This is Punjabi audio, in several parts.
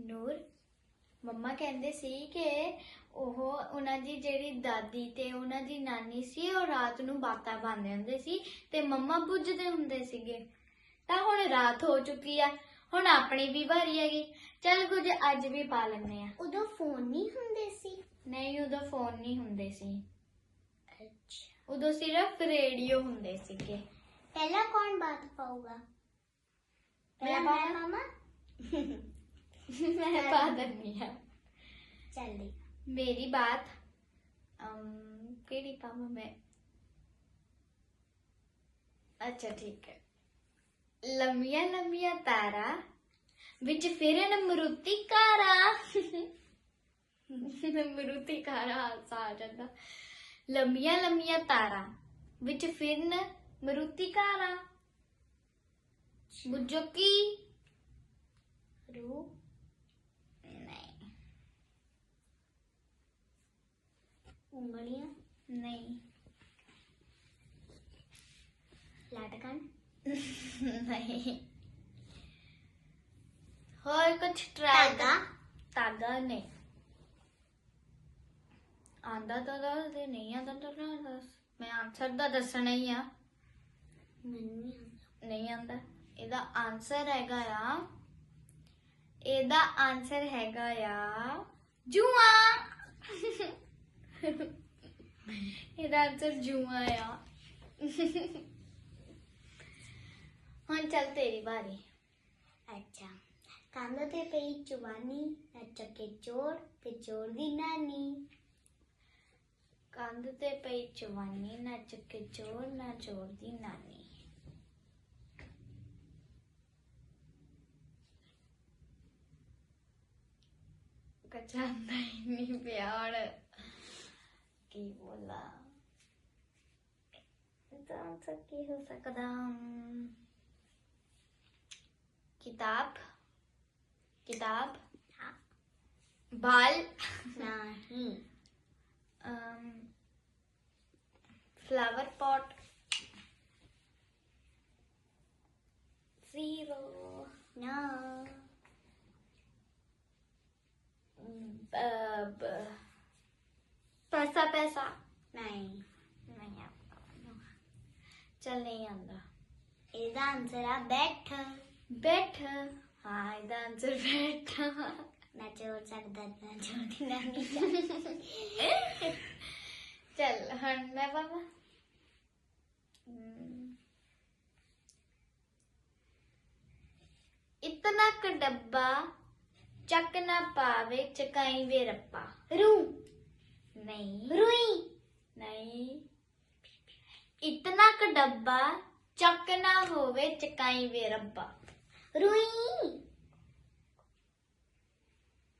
ਨੂਰ ਮੰਮਾ ਕਹਿੰਦੇ ਸੀ ਕਿ ਉਹ ਉਹਨਾਂ ਦੀ ਜਿਹੜੀ ਦਾਦੀ ਤੇ ਉਹਨਾਂ ਦੀ ਨਾਨੀ ਸੀ ਉਹ ਰਾਤ ਨੂੰ ਬਾਤਾਂ ਪਾਉਂਦੇ ਹੁੰਦੇ ਸੀ ਤੇ ਮੰਮਾ ਪੁੱਜਦੇ ਹੁੰਦੇ ਸੀਗੇ। ਤਾਂ ਹੁਣ ਰਾਤ ਹੋ ਚੁੱਕੀ ਆ ਹੁਣ ਆਪਣੀ ਵੀ ਵਾਰੀ ਹੈਗੀ। ਚੱਲ ਕੁਝ ਅੱਜ ਵੀ ਪਾ ਲੈਂਦੇ ਆ। ਉਦੋਂ ਫੋਨ ਨਹੀਂ ਹੁੰਦੇ ਸੀ? ਨਹੀਂ ਉਦੋਂ ਫੋਨ ਨਹੀਂ ਹੁੰਦੇ ਸੀ। ਅੱਛਾ। ਉਦੋਂ ਸਿਰਫ ਰੇਡੀਓ ਹੁੰਦੇ ਸੀਗੇ। ਪਹਿਲਾਂ ਕੌਣ ਬਾਤ ਪਾਊਗਾ? ਮੈਂ ਪਾਵਾਂ? ਮਾਮਾ? मैं बादल मिया चल मेरी बात केड़ी काम में? अच्छा ठीक है। लमिया लमिया तारा बिच फिरन मरुति कारा। मरुति कारा हादसा आ जाता। लमिया लमिया तारा बिच फिरन मरुति कारा। बुझो की रू ਉਂਗਲੀਆਂ? ਨਹੀਂ। ਲਟਕਣ? ਨਹੀਂ। ਹੋਰ ਕੁਝ ਟਰਾਈ ਤਾਗਾ ਤਾਗਾ ਨਹੀਂ। ਆਂਦਾ ਤਾਂ ਦੱਸ ਦੇ ਨਹੀਂ ਆਂਦਾ ਤਾਂ ਨਾ ਮੈਂ ਆਨਸਰ ਦਾ ਦੱਸਣਾ ਹੀ ਆ। ਨਹੀਂ ਆਂਦਾ। ਇਹਦਾ ਆਨਸਰ ਹੈਗਾ ਆ। ਇਹਦਾ ਆਨਸਰ ਹੈਗਾ ਆ। ਜੂਆ! ਇਹਦਾ ਆਨਸਰ ਜੂਆ ਆ। ਹੁਣ ਚੱਲ ਤੇਰੀ ਵਾਰੀ। ਅੱਛਾ। ਕੰਧ ਤੇ ਪਈ ਚੁਬਾਨੀ ਨੱਚ ਕੇ ਚੋਰ ਤੇ ਚੋਰ ਦੀ ਨਾਨੀ। ਕੰਧ ਤੇ ਪਈ ਚਵਾਨੀ ਨੱਚ ਕੇ ਚੋਰ ਨਾ ਚੋਰ ਦੀ ਨਾਨੀ। ਕੱਚਾ ਨਹੀਂ ਨਹੀਂ ਪਿਆ ਹੁਣ ਕੀ ਬੋਲਾ? सकती हो सकदम किताब किताब हाँ। बाल नहीं फ्लावर पॉट ज़ीरो ना ਚੱਲ ਨਹੀਂ ਆਂਦਾ ਇਹਦਾ ਆਨਸਰ ਆ ਬੈਠ। ਬੈਠ। ਹਾਂ ਇਹਦਾ ਆਨਸਰ ਬੈਠ। ਮੈਂ ਚੋਰ ਸਕਦਾ ਨਾ ਛੋਟੀ ਨਾ ਚੱਲ ਹੁਣ ਮੈਂ ਬਾਬਾ ਇਤਨਾ ਕ ਡੱਬਾ ਚੱਕ ਨਾ ਪਾਵੇ ਚਕਾਈ ਵੇ ਰੱਪਾ। ਰੂ। ਨਹੀਂ। ਰੂਈ। ਨਹੀਂ। ਇਤਨਾ ਕ ਡੱਬਾ ਚੱਕ ਨਾ ਹੋਵੇ ਚਕਾਈ ਵੇ ਰੱਬਾ ਰੂਈ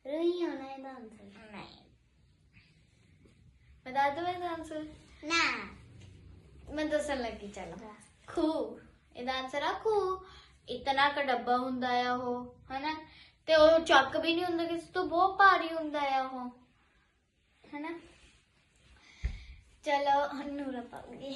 ਰੂਈ ਹੋਣਾ ਇਹਦਾ ਆਨਸਰ ਨਹੀਂ ਬਤਾ ਦੋ ਇਹਦਾ ਆਨਸਰ ਨਾ ਮੈਂ ਦੱਸਣ ਲੱਗੀ ਚੱਲ ਖੂ ਇਹਦਾ ਆਨਸਰ ਆ ਖੂ ਇਤਨਾ ਕ ਡੱਬਾ ਹੁੰਦਾ ਆ ਉਹ ਹਨਾ ਤੇ ਉਹ ਚੱਕ ਵੀ ਨਹੀਂ ਹੁੰਦਾ ਕਿਸੇ ਤੋਂ ਬਹੁਤ ਭਾਰੀ ਹੁੰਦਾ ਆ ਉਹ ਹਨਾ ਚਲੋ ਹੁਣ ਨੂਰਾ ਪਾਉਗੀ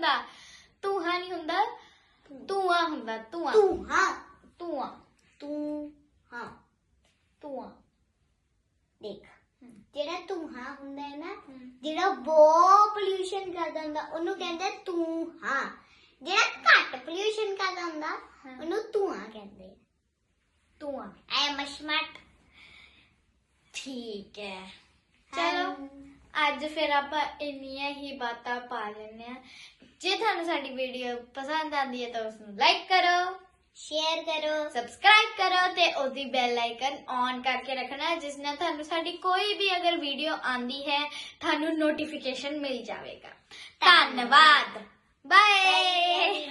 ਹੁੰਦਾ। ਤੂਹਾ ਨਹੀਂ ਹੁੰਦਾ। ਤੂਆ ਹੁੰਦਾ ਤੂਆ ਤੂੰ ਹਾਂ ਤੂੰ ਹਾਂ ਤੂਆ ਦੇਖ। ਜਿਹੜਾ ਤੂੰ ਹਾਂ ਹੁੰਦਾ ਹੈ ਨਾ। ਜਿਹੜਾ ਬਹੁਤ ਪੋਲਿਊਸ਼ਨ ਕਰਦਾ ਹੁੰਦਾ ਉਹਨੂੰ ਕਹਿੰਦੇ ਤੂੰ ਹਾਂ ਜਿਹੜਾ ਘੱਟ ਪੋਲਿਊਸ਼ਨ ਕਰਦਾ ਹੁੰਦਾ। ਉਹਨੂੰ ਧੂਆਂ ਕਹਿੰਦੇ ਆ। ਤੂੰ ਆ I am a smart. ਠੀਕ ਹੈ। ਚਲੋ ਅੱਜ ਫਿਰ ਆਪਾਂ ਇੰਨੀਆਂ ਹੀ ਬਾਤਾਂ ਪਾ ਲੈਂਦੇ ਆ ਜੇ ਤੁਹਾਨੂੰ ਸਾਡੀ ਵੀਡੀਓ ਪਸੰਦ ਆਉਂਦੀ ਹੈ ਤਾਂ ਉਸ ਨੂੰ ਲਾਈਕ ਕਰੋ ਸ਼ੇਅਰ ਕਰੋ। ਸਬਸਕ੍ਰਾਈਬ ਕਰੋ ਤੇ ਉਹਦੀ ਬੈਲ ਆਈਕਨ ਔਨ ਕਰਕੇ ਰੱਖਣਾ ਜਿਸ ਨਾਲ ਤੁਹਾਨੂੰ ਸਾਡੀ ਕੋਈ ਵੀ ਅਗਰ ਵੀਡੀਓ ਆਂਦੀ ਹੈ ਤੁਹਾਨੂੰ ਨੋਟੀਫਿਕੇਸ਼ਨ ਮਿਲ ਜਾਵੇਗਾ। ਧੰਨਵਾਦ। ਬਾਏ.